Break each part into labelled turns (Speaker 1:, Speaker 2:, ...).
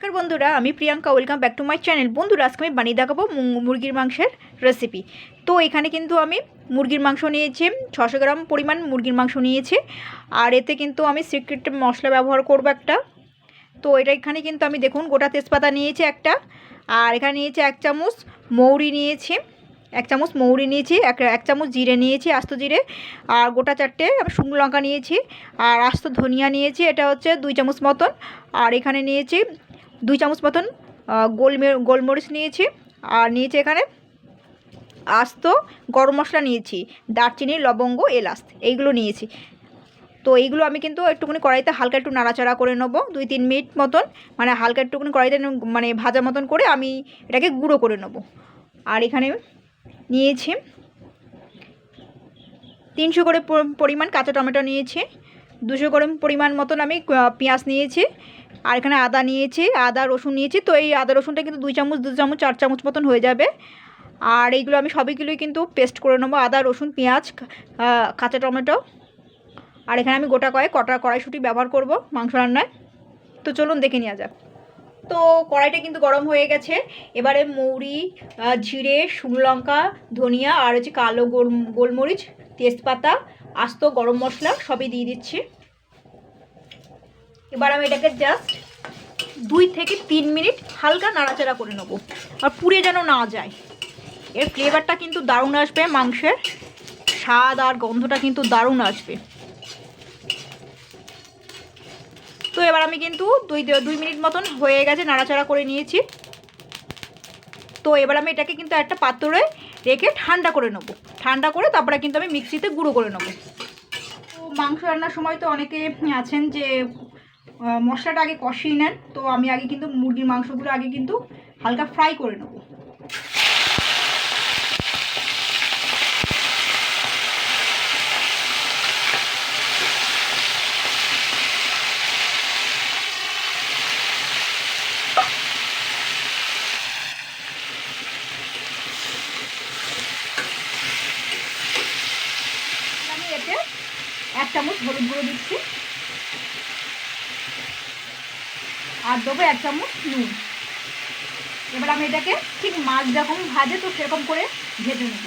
Speaker 1: নমস্কার বন্ধুরা, আমি Priyanka welcome back to my channel বন্ধুরা, আজকে আমি বানিয়ে দেখাবো মুরগির মাংসের রেসিপি তো এখানে কিন্তু আমি মুরগির মাংস নিয়েছি, ছশো গ্রাম পরিমাণ মুরগির মাংস নিয়েছি। আর এতে কিন্তু আমি সিক্রেট মশলা ব্যবহার করব একটা। তো এটা এখানে কিন্তু আমি দেখুন, গোটা তেজপাতা নিয়েছি একটা। আর এখানে নিয়েছি এক চামচ মৌরি নিয়েছি। এক চামচ মৌরি নিয়েছি, এক এক চামচ জিরে নিয়েছি, আস্ত জিরে। আর গোটা চারটে আমি শুকনো লঙ্কা নিয়েছি। আর আস্ত ধনিয়া নিয়েছি, এটা হচ্ছে দুই চামচ মতন। আর এখানে নিয়েছি দুই চামচ মতন গোলমে, গোলমরিচ নিয়েছি। আর নিয়েছি এখানে আস্ত গরম মশলা নিয়েছি, দারচিনি, লবঙ্গ, এলাচ, এইগুলো নিয়েছি। তো এইগুলো আমি কিন্তু একটুখানি কড়াইতে হালকা একটু নাড়াচাড়া করে নেব, দুই তিন মিনিট মতন মানে হালকা একটুখানি কড়াইতে মানে ভাজা মতন করে আমি এটাকে গুঁড়ো করে নেব। আর এখানে নিয়েছি তিনশো করে পরিমাণ কাঁচা টমেটো নিয়েছি, দুশো করে পরিমাণ মতন আমি পেঁয়াজ নিয়েছি আর এখানে আদা নিয়েছি, আদা, রসুন নিয়েছি। তো এই আদা, রসুনটা কিন্তু দুই চামচ, দু চামচ, চার চামচ মতন হয়ে যাবে। আর এইগুলো আমি সবইগুলোই কিন্তু পেস্ট করে নেব। আদা, রসুন, পেঁয়াজ কাঁচা টমেটো। আর এখানে আমি গোটা কয়েক, কটা কড়াইশুঁটি ব্যবহার করব মাংস রান্নায়। তো চলুন দেখে নেওয়া যাক। তো কড়াইটা কিন্তু গরম হয়ে গেছে। এবারে মৌরি জিরে, শুকনো লঙ্কা, ধনিয়া আর হচ্ছে কালো গোল, গোলমরিচ, তেজপাতা, আস্ত গরম মশলা সবই দিয়ে দিচ্ছি। এবার আমি এটাকে জাস্ট দুই থেকে তিন মিনিট হালকা নাড়াচাড়া করে নেব আর পুড়ে যেন না যায়। এর ফ্লেভারটা কিন্তু দারুণ আসবে, মাংসের স্বাদ আর গন্ধটা কিন্তু দারুণ আসবে। তো এবার আমি কিন্তু দুই দুই মিনিট মতন হয়ে গেছে, নাড়াচাড়া করে নিয়েছি। তো এবার আমি এটাকে কিন্তু একটা পাত্রে রেখে ঠান্ডা করে নেব। ঠান্ডা করে তারপরে কিন্তু আমি মিক্সিতে গুঁড়ো করে নেব। তো মাংস রান্নার সময় তো অনেকে আছেন যে মশলাটা আগে কষিয়ে নেন। তো আমি আগে কিন্তু মুরগির মাংসগুলো আগে কিন্তু হালকা ফ্রাই করে নেব। এক চামচ হলুদ গুঁড়ো দিচ্ছি। আর দেবো এক চামচ নুন। এবার আমি এটাকে ঠিক মাছ যখন ভাজে, তো সেরকম করে ভেজে নেব।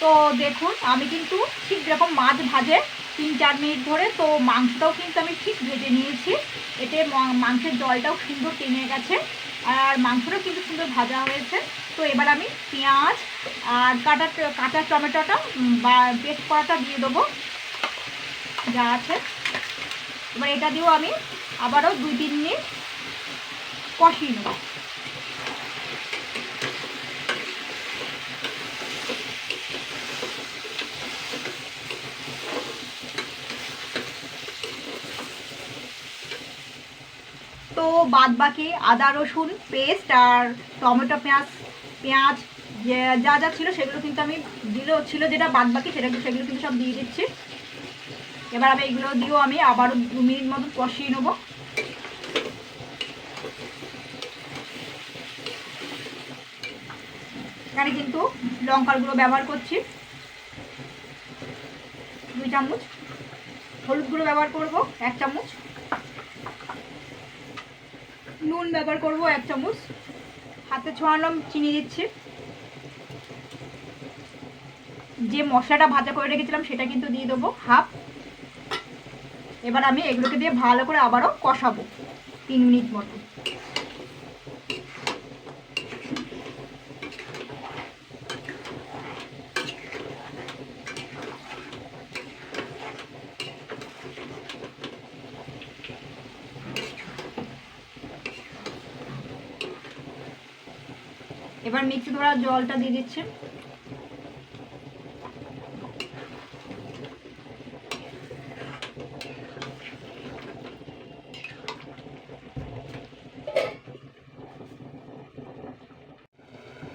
Speaker 1: তো দেখুন, আমি কিন্তু ঠিক যেরকম মাছ ভাজে তিন চার মিনিট ধরে, তো মাংসটাও কিন্তু আমি ঠিক ভেজে নিয়েছি। এতে মাংসের জলটাও সুন্দর টেনে গেছে, আর মাংসটাও কিন্তু সুন্দর ভাজা হয়েছে। তো এবার আমি পেঁয়াজ আর কাটা, কাঁচা টমেটোটা বা পেস্ট করাটা দিয়ে দেবো, যা আছে। এবার এটা দিয়েও আমি আবারও দুই, তিন মিনিট কষিয়ে নেব। তো বাদ বাকি আদা, রসুন পেস্ট আর টমেটো, পেঁয়াজ পেঁয়াজ, যা যা ছিল সেগুলো কিন্তু আমি দিলেও ছিল যেটা বাদ বাকি সেটা সেগুলো কিন্তু সব দিয়ে দিচ্ছি। এবার আমি এগুলো দিয়েও আমি আবারও দু মিনিট মতো কষিয়ে নেব। এখানে কিন্তু লঙ্কার গুঁড়ো ব্যবহার করছি। দুই চামচ। হলুদ গুঁড়ো ব্যবহার করব, এক চামচ। নুন ব্যবহার করব এক চামচ। হাতে ছোঁয়ানো চিনি দিচ্ছি। যে মশলাটা ভাজা করে রেখেছিলাম, সেটা কিন্তু দিয়ে দেবো হাফ। এবার আমি এগুলোকে দিয়ে ভালো করে আবারও কষাবো, তিন মিনিট মতো। এবার মিক্সি ধরা জলটা দিয়ে দিচ্ছি।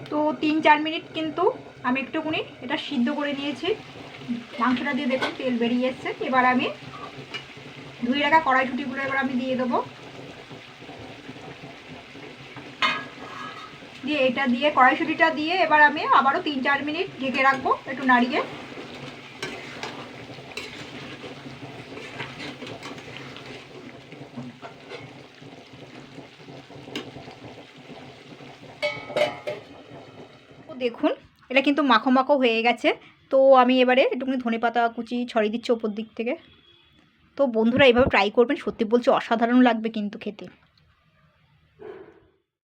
Speaker 1: তো তিন চার মিনিট কিন্তু আমি একটুখানি এটা সিদ্ধ করে নিয়েছি। মাংসটা দিয়ে দেখুন, তেল বেরিয়ে এসছে। এবার আমি ধুয়ে রাখা কড়াইশুটিগুলো এবার আমি দিয়ে দেবো। দিয়ে এটা দিয়ে, কড়াইশুটিটা দিয়ে এবার আমি আবারও তিন চার মিনিট ঢেকে রাখব একটু নাড়িয়ে। দেখুন, এটা কিন্তু মাখো মাখো হয়ে গেছে। তো আমি এবারে একটুখানি ধনে পাতা কুচি, ছড়িয়ে দিচ্ছি ওপর দিক থেকে। তো বন্ধুরা এইভাবে ট্রাই করবেন, সত্যি বলছি, অসাধারণ লাগবে কিন্তু খেতে।